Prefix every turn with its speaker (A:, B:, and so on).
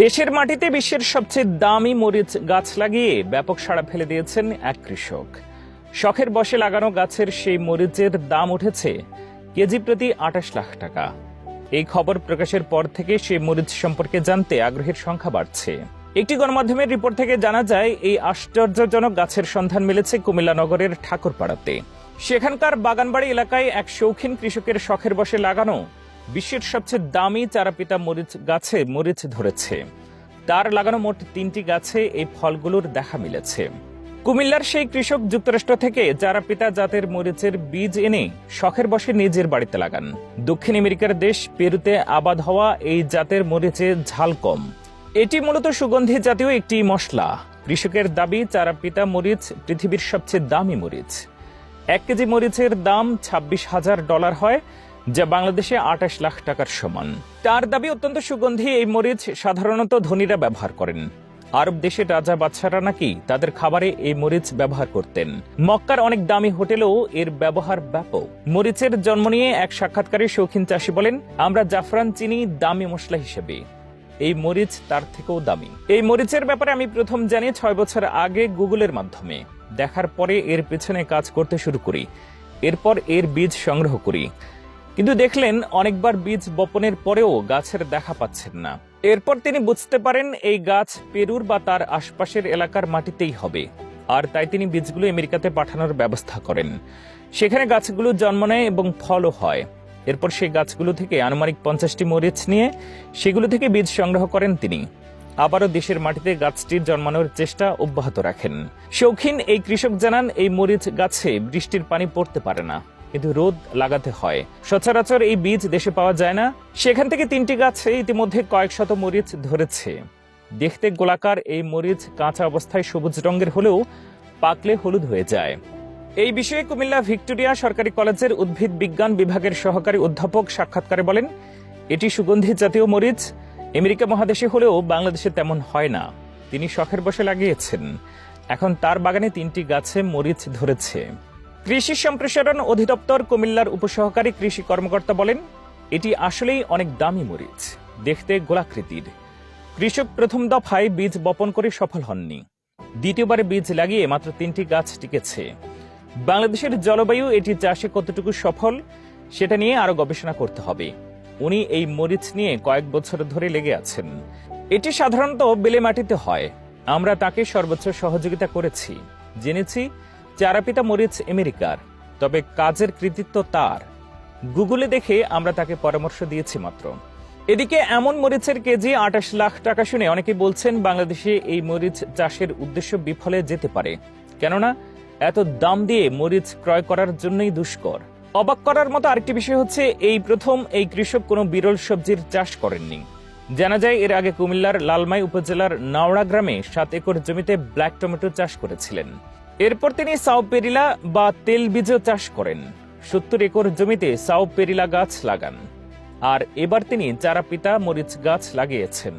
A: দেশের মাটিতে বিশ্বের সবচেয়ে দামি মরিচ গাছ লাগিয়ে ব্যাপক সাড়া ফেলে দিয়েছেন এক কৃষক। শখের বসে লাগানো গাছের সেই মরিচের দাম উঠেছে কেজি প্রতি আঠাশ লাখ টাকা। এই খবর প্রকাশের পর থেকে সেই মরিচ সম্পর্কে জানতে আগ্রহের সংখ্যা বাড়ছে। একটি গণমাধ্যমের রিপোর্ট থেকে জানা যায়, এই আশ্চর্যজনক গাছের সন্ধান মিলেছে কুমিল্লা নগরের ঠাকুরপাড়াতে। সেখানকার বাগানবাড়ি এলাকায় এক শৌখিন কৃষকের শখের বসে লাগানো বিশ্বের সবচেয়ে দামি চারাপিতা মরিচ গাছে মরিচ ধরেছে। তার লাগানো মোট তিনটি গাছে এই ফলগুলোর দেখা মিলেছে। কুমিল্লার সেই কৃষক যুক্তরাষ্ট্র থেকে চারাপিতা জাতের মরিচের বীজ এনে শখের বসে নিজের বাড়িতে লাগান। দক্ষিণ আমেরিকার দেশ পেরুতে আবাদ হওয়া এই জাতের মরিচে ঝাল কম। এটি মূলত সুগন্ধি জাতীয় একটি মশলা। কৃষকের দাবি চারাপিতা মরিচ পৃথিবীর সবচেয়ে দামি মরিচ। এক কেজি মরিচের দাম ছাব্বিশ হাজার ডলার হয়। যা বাংলাদেশে আঠাশ লাখ টাকার সমান। তার দাবি অত্যন্ত সুগন্ধি, এই মরিচ সাধারণত ধনীরা ব্যবহার করেন। আরব দেশের রাজা বাদশারা নাকি তাদের খাবারে এই মরিচ ব্যবহার করতেন। মক্কার অনেক দামি হোটেলেও এর ব্যবহার ব্যাপক। মরিচের জন্ম নিয়ে এক সাক্ষাৎকারে শৌখিন চাষি বলেন, আমরা জাফরান চিনি দামি মশলা হিসেবে। এই মরিচ তার থেকেও দামি। এই মরিচের ব্যাপারে আমি প্রথম জানি ছয় বছর আগে গুগলের মাধ্যমে। দেখার পরে এর পেছনে কাজ করতে শুরু করি। এরপর এর বীজ সংগ্রহ করি। কিন্তু দেখলেন অনেকবার বীজ বপনের পরেও গাছের দেখা পাচ্ছেন না। এরপর তিনি বুঝতে পারেন এই গাছ পেরুর বা তার আশপাশের এলাকার মাটিতেই হবে। আর তাই তিনি বীজগুলো আমেরিকাতে পাঠানোর ব্যবস্থা করেন। সেখানে গাছগুলো জন্ম নেয় এবং ফলও হয়। এরপর সেই গাছগুলো থেকে আনুমানিক পঞ্চাশটি মরিচ নিয়ে সেগুলো থেকে বীজ সংগ্রহ করেন তিনি। আবারও দেশের মাটিতে গাছটির জন্মানোর চেষ্টা অব্যাহত রাখেন। শৌখিন এই কৃষক জানান, এই মরিচ গাছে বৃষ্টির পানি পড়তে পারে না। কিন্তু রোদ লাগাতে হয়। সচরাচর এই বীজ দেশে পাওয়া যায় না। সেখান থেকে তিনটি গাছে ইতিমধ্যে কয়েক শত মরিচ ধরেছে। দেখতে গোলাকার এই মরিচ কাঁচা অবস্থায় সবুজ রঙের হলেও পাকলে হলুদ হয়ে যায়। এই বিষয়ে কুমিল্লা ভিক্টোরিয়া সরকারি কলেজের উদ্ভিদ বিজ্ঞান বিভাগের সহকারী অধ্যাপক সাক্ষাৎকারে বলেন, এটি সুগন্ধি জাতীয় মরিচ। আমেরিকা মহাদেশে হলেও বাংলাদেশে তেমন হয় না। তিনি শখের বসে লাগিয়েছেন। এখন তার বাগানে তিনটি গাছে মরিচ ধরেছে। কৃষি সম্প্রসারণ অধিদপ্তর কুমিল্লার উপসহকারী কৃষি কর্মকর্তা বলেন, এটি আসলেই অনেক দামি মরিচ। দেখতে গোলাকৃতির। কৃষক প্রথম দফায় বীজ বপন করে সফল হননি। দ্বিতীয়বারে বীজ লাগিয়ে মাত্র তিনটি গাছ টিকেছে। বাংলাদেশের জলবায়ু এটি চাষে কতটুকু সফল, সেটা নিয়ে আরও গবেষণা করতে হবে। উনি এই মরিচ নিয়ে কয়েক বছর ধরে লেগে আছেন। এটি সাধারণত বেলে মাটিতে হয়। আমরা তাকে সর্বোচ্চ সহযোগিতা করেছি। জেনেছি চারাপিতা মরিচ আমেরিকার, তবে কাজের কৃতিত্ব তার। গুগলে দেখে আমরা তাকে পরামর্শ দিয়েছি মাত্র। এদিকে এমন মরিচের কেজি আঠাশ লাখ টাকা শুনে অনেকে বলছেন বাংলাদেশে এই মরিচ চাষের উদ্দেশ্য বিফলে যেতে পারে। কেননা, এত দাম দিয়ে মরিচ ক্রয় করার জন্যই দুষ্কর। অবাক করার মতো আরেকটি বিষয় হচ্ছে, এই প্রথম এই কৃষক কোনো বিরল সবজির চাষ করেননি। জানা যায়, এর আগে কুমিল্লার লালমাই উপজেলার নাওড়া গ্রামে সাত একর জমিতে ব্ল্যাক টমেটো চাষ করেছিলেন। এরপর তিনি সাও পেরিলা বা তেল বীজও চাষ করেন। সত্তর একর জমিতে সাও পেরিলা গাছ লাগান। আর এবার তিনি চারাপিতা মরিচ গাছ লাগিয়েছেন।